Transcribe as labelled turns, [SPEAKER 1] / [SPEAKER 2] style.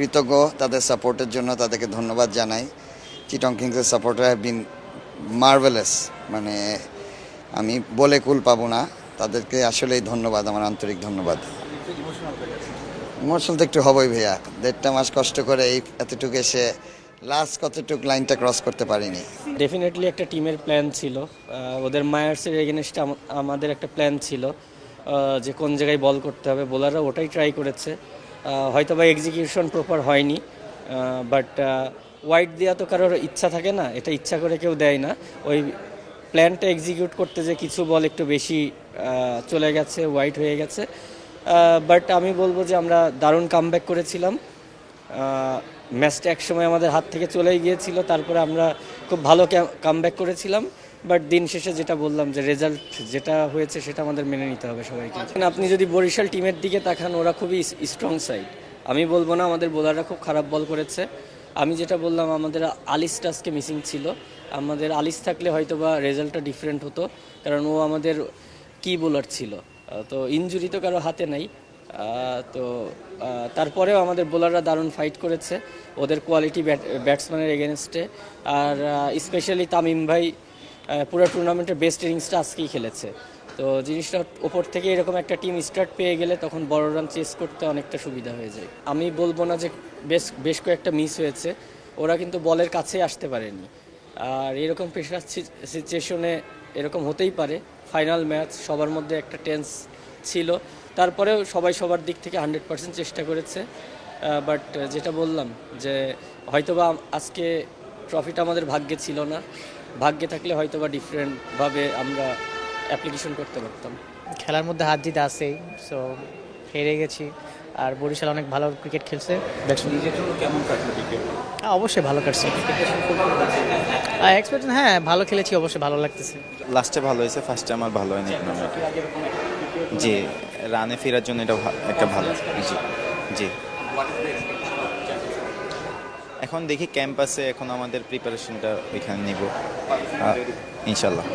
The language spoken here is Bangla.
[SPEAKER 1] কৃতজ্ঞ তাদের সাপোর্টের জন্য তাদেরকে ধন্যবাদ জানাই। চিটং কিংসের সাপোর্টার হ্যাভ বিন মার্ভেলাস মানে আমি বলে কুল পাবো না। তাদেরকে আসলেই ধন্যবাদ, আমার আন্তরিক ধন্যবাদ। ইমোশনাল তো একটু হবই ভাইয়া। দেড়টা মাস কষ্ট করে এই এতটুকু এসে লাস্ট কতটুকু লাইনটা ক্রস করতে পারিনি।
[SPEAKER 2] ডেফিনেটলি একটা টিমের প্ল্যান ছিল। ওদের মায়ার্সের এগেনস্টে আমাদের একটা প্ল্যান ছিল। যে কোন জায়গায় বল করতে হবে। বোলাররা ওটাই ট্রাই করেছে। হয়তো বা এক্সিকিউশন প্রপার হয়নি বাট ওয়াইড দেওয়া তো কারোর ইচ্ছা থাকে না, এটা ইচ্ছা করে কেউ দেয় না। ওই প্ল্যানটা এক্সিকিউট করতে যে কিছু বল একটু বেশি চলে গেছে ওয়াইড হয়ে গেছে। বাট আমি বলব যে আমরা দারুণ কামব্যাক করেছিলাম। ম্যাচটা একসময় আমাদের হাত থেকে চলেই গিয়েছিল, তারপরে আমরা খুব ভালো কামব্যাক করেছিলাম। বাট দিন শেষে যেটা বললাম যে রেজাল্ট যেটা হয়েছে সেটা আমাদের মেনে নিতে হবে সবাইকে। আপনি যদি বরিশাল টিমের দিকে তাকান, ওরা খুবই স্ট্রং সাইড আমি বলব না আমাদের বোলাররা খুব খারাপ বল করেছে। আমি যেটা বললাম, আমাদের আলিস টাসকে মিসিং ছিল। আমাদের আলিস থাকলে হয়তো বা রেজাল্টটা ডিফারেন্ট হতো, কারণ ও আমাদের কি বোলার ছিল। তো ইনজুরি তো কারও হাতে নাই। তো তারপরেও আমাদের বোলাররা দারুণ ফাইট করেছে। ওদের কোয়ালিটি ব্যাটসম্যানের এগেনস্টে আর স্পেশালি তামিম ভাই পুরো টুর্নামেন্টের বেস্ট ইনিংসটা আজকেই খেলেছে। তো জিনিসটা ওপর থেকে এরকম একটা টিম স্টার্ট পেয়ে গেলে তখন বড় রান চেস করতে অনেকটা সুবিধা হয়ে যায়। আমি বলব না যে বেশ বেশ কয়েকটা মিস হয়েছে। ওরা কিন্তু বলের কাছে আসতে পারেনি। আর এরকম প্রেশার সিচুয়েশনে এরকম হতেই পারে। ফাইনাল ম্যাচ সবার মধ্যে একটা টেন্স ছিল। তারপরেও সবাই সবার দিক থেকে হান্ড্রেড পার্সেন্ট চেষ্টা করেছে। বাট যেটা বললাম যে হয়তোবা আজকে ট্রফিটা আমাদের ভাগ্যে ছিল না। ভাগ্যে থাকলে হয়তোবা ডিফারেন্টভাবে আমরা অ্যাপ্লিকেশন করতে পারতাম।
[SPEAKER 3] খেলার মধ্যে হাত জিত আসেই সো হেরে গেছি। আর বরিশাল অনেক ভালো ক্রিকেট খেলছে। হ্যাঁ, অবশ্যই ভালো কাটছে। হ্যাঁ ভালো খেলেছি অবশ্যই ভালো লাগতেছে।
[SPEAKER 4] লাস্টে ভালো হয়েছে ফার্স্টে আমার ভালো হয়নি টুর্নামেন্টে জি রানে ফেরার জন্য এটা একটা ভালো জি জি। এখন দেখি ক্যাম্পাসে এখন আমাদের প্রিপারেশনটা ওইখানে নিব। ইনশাল্লাহ